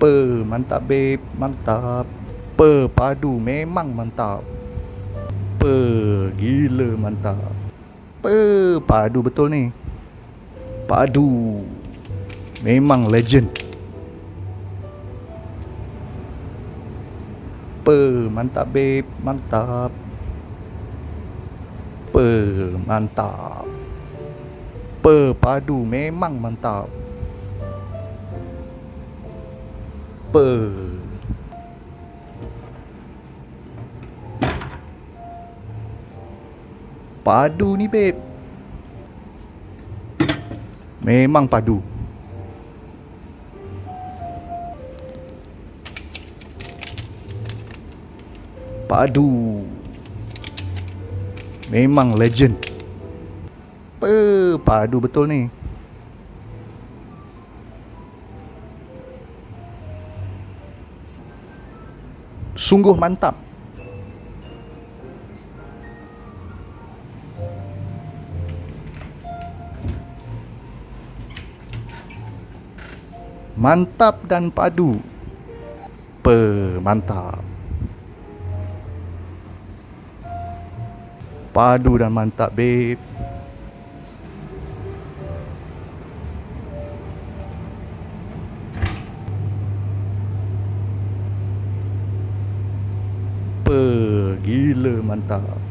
Pe, mantap babe, mantap. Pe, padu memang mantap. Pe, gila mantap. Pe, padu betul ni. Padu. Memang legend. Pe, mantap babe, mantap. Pe, mantap. Pe, padu memang mantap. Pe. Padu ni babe. Memang padu. Padu. Memang legend. Pe, padu betul ni. Sungguh mantap. Mantap dan padu. Pe, mantap. Padu dan mantap, babe. Pe, gila mantap.